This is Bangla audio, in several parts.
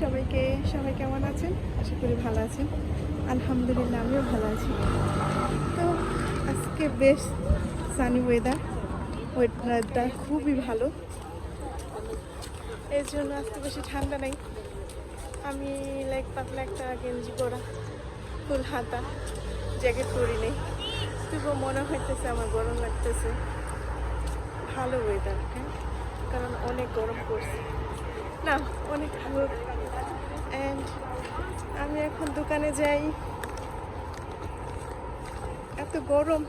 সবাইকে, সবাই কেমন আছেন? আশা করি ভালো আছেন। আলহামদুলিল্লাহ, আমিও ভালো আছি। তো আজকে বেশ সানি ওয়েদার ওয়েদারটা খুবই ভালো। এর জন্য আজকে বেশি ঠান্ডা নেই। আমি লাইক পাতলা একটা গেঞ্জি পরা, ফুল হাতা জ্যাকেট পরি নেই। তবুও মনে হইতেছে আমার গরম লাগতেছে। ভালো ওয়েদার হ্যাঁ? কারণ অনেক গরম পড়ছে। না, অনেক অ্যান্ড আমি এখন দোকানে যাই। এত গরম।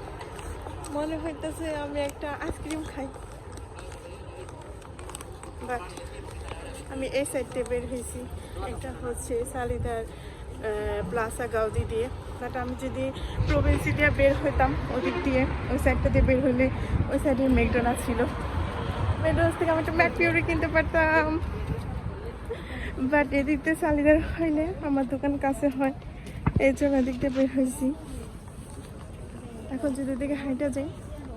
মনে হইতেছে আমি একটা আইসক্রিম খাই। বাট আমি এই সাইডে বের হয়েছি এটা হচ্ছে সালিদার প্লাসা গাউদি দিয়ে। বাট আমি যদি প্রভিন্সি দিয়ে বের হইতাম ওদিক দিয়ে, ওই সাইডটা দিয়ে বের হইলে ওই সাইডে মেকডোনা ছিল। মেকডোনাস থেকে আমি একটা ম্যাক পিউরি কিনতে পারতাম। বাট এদিক দিয়ে সালিদার হইলে আমার দোকান কাছে হয়। এই জন্য এদিক দিয়ে বের হয়েছি। এখন যদি এদিকে হাইটা যাই,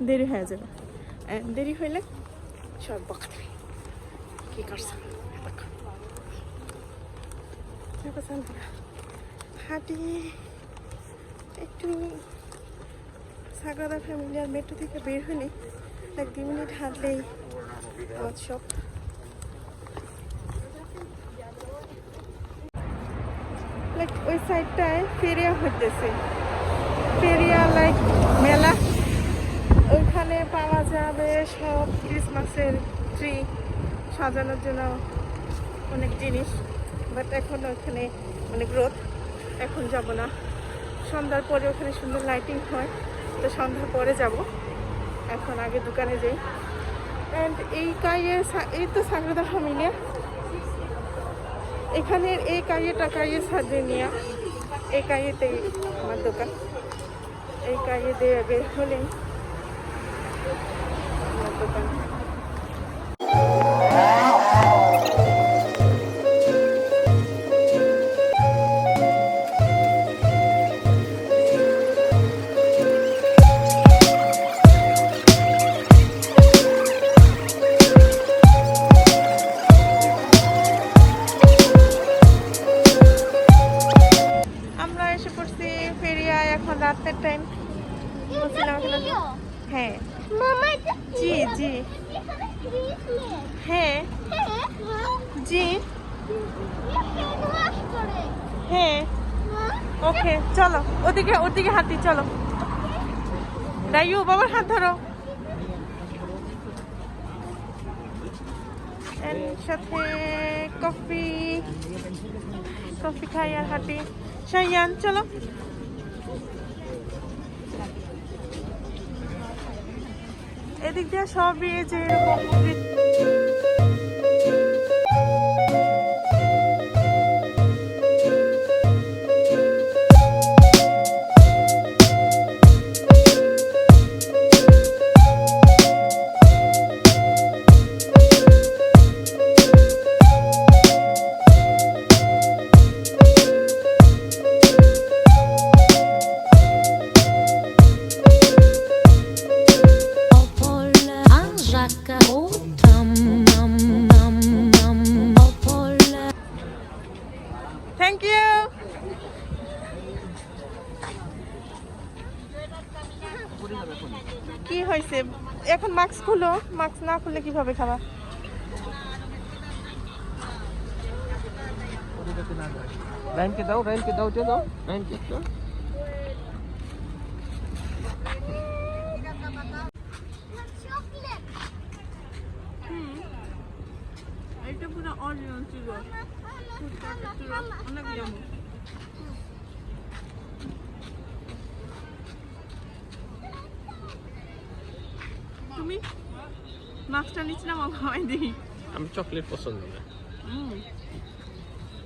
দেরি হয়ে যাবে। দেরি হইলে সব বকবে কি করছে। হাঁটি। একটু সাগরাদা ফ্যামিলি আর মেট্রো থেকে বের হলে এক দুই মিনিট হাঁটলেই আমার সব লাইক ওই সাইডটায় ফেরিয়া হইতেছে। ফেরিয়া লাইক মেলা। ওইখানে পাওয়া যাবে সব ক্রিসমাসের ট্রি সাজানোর জন্য অনেক জিনিস। বাট এখন ওখানে অনেক রোদ। এখন যাব না। সন্ধ্যার পরে ওখানে সুন্দর লাইটিং হয়। তো সন্ধ্যার পরে যাব। এখন আগে দোকানে যাই। অ্যান্ড এই কাইয়ে এই তো সাগরদা ফ্যামিলিয়া এখানের এই কাইয়েটা সাজে সার্জেনিয়া এই কাইয়েতেই আমার দোকান। এই কাইয়ে দিয়ে বের হলেই ওকে, চলো, ওদিকে ওদিকে হাঁটি, চলো। রাইউ বাবার হাত ধরো। সাথে কফি কফি খাই আর হাঁটি। শাইয়ান চলো। এদিক দিয়ে সবই যে এরকম মাস্ক খুলো মাস্ক না খুললে কীভাবে খাবা? রাইমকে দাও রাইমকে দাও চলো রাইমকে দাও এটা পুরো অরিজিনাল ছিল। অনেক জামা। তুমি? মাস্কটা নিচ্ছিলাম আমার খাওয়াই দিই। আমি চকলেট পছন্দ না।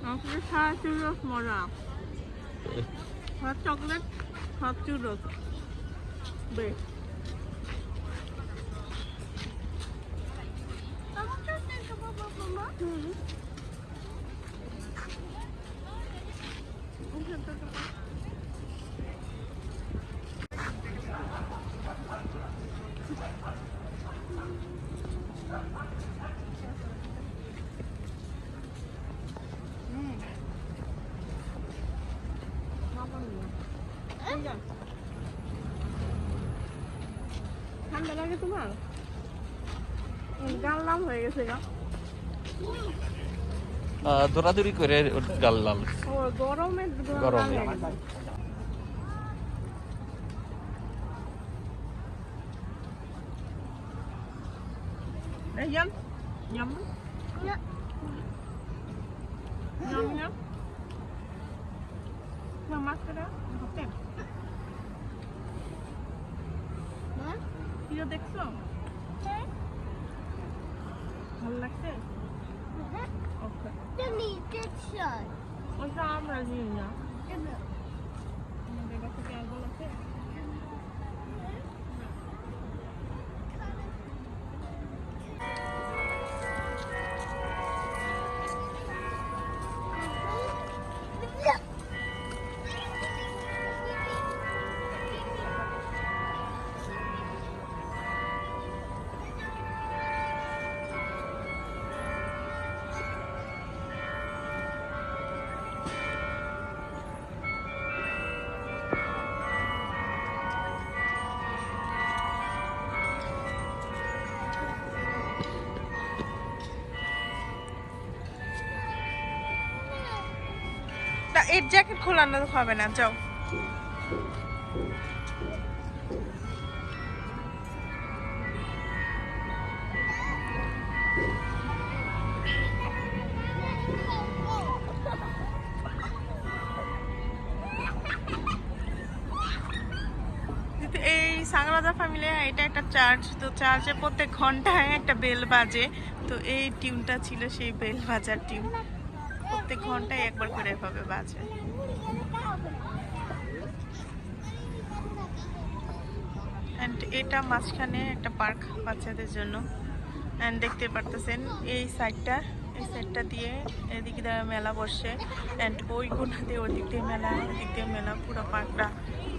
আমাকে চুর চুরস মরা। হট চকলেট হট চুরস বেশ। লাগে তোমার গাল লাল হয়ে গেছে গা আহ, দৌড়াদৌড়ি করে ওর গাল লাল ও গরমে গাল গরমে। হয়ে গেছে। এই yum. Yum. Ja. Yum, yum. প্রিয় দেখছ? ভালো লাগছে? ওকে তুমি দেখছ. ওটা আমরা জানি না। এর জ্যাকেট খোলানো হবে না, যাও। সাংরাজা ফ্যামিলি এটা একটা চার্চ তো চার্চে প্রত্যেক ঘন্টায় একটা বেল বাজে। তো এই টিউনটা ছিল সেই বেল বাজার টিউন প্রত্যেক ঘন্টায় একবার করে এভাবে বাজে। অ্যান্ড এটা মাঝখানে একটা পার্ক বাচ্চাদের জন্য। অ্যান্ড দেখতে পারতেছেন, এই সাইডটা এই সাইডটা দিয়ে এদিকে দিয়ে মেলা বসে। অ্যান্ড ওই কোনা দিয়ে ওই দিক দিয়ে মেলা ওই দিক দিয়ে মেলা, পুরো পার্কটা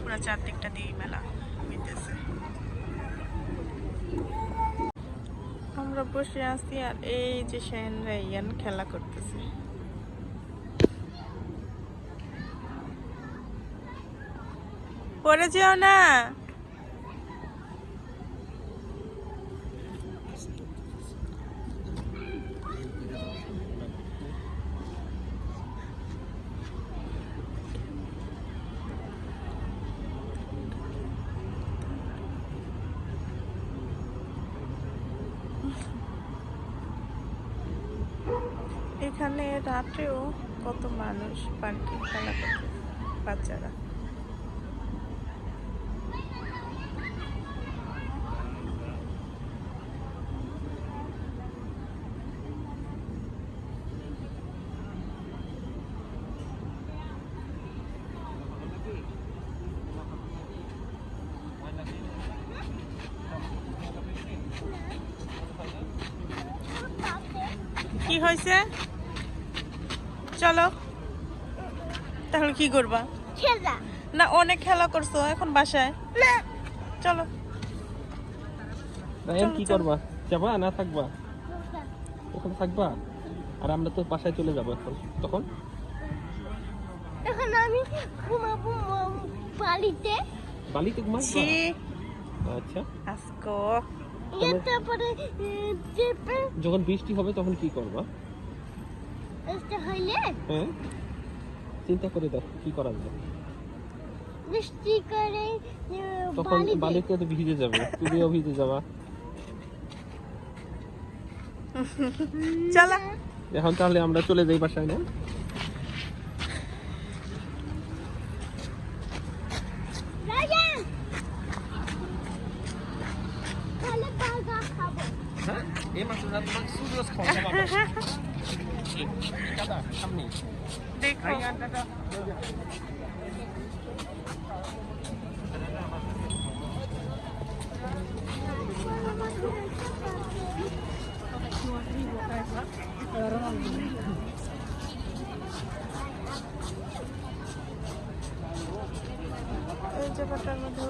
পুরো চারদিকটা দিয়ে মেলা হইতেছে। আমরা বসে আছি আর এই যে শেন রাইয়ান খেলা করতেছে। পড়ে যেও না? এখানে রাতেও কত মানুষ পার্কে খেলা করতে বাচ্চারা? কি হয়েছে? চলো। তাহলে কি করবা? না অনেক খেলা করছ এখন বাসায়। চলো। কি করবা? যাবা না থাকবা? ওখানে থাকবা? আর আমরা তো বাসায় চলে যাব এখন। তখন? এখন আমি ঘুমাবো বালিতে। ঘুমাবো আচ্ছা। আসকো। এর তারপরে যখন বৃষ্টি হবে তখন কি করবা? হইলে? হ্যাঁ। চিন্তা করে দেখো কি করা যায়। বৃষ্টি করে তখন বালিতে তো ভিজে যাবে তুমিও ভিজে যাবা। চলো। এখন তাহলে আমরা চলে যাই বাসায় না রায়ান তাহলে বার্গার খাব হ্যাঁ এই মাত্র রাত মাছ সুরজ খাওয়া সামনে দেখো। এই জায়গাটার মধ্যে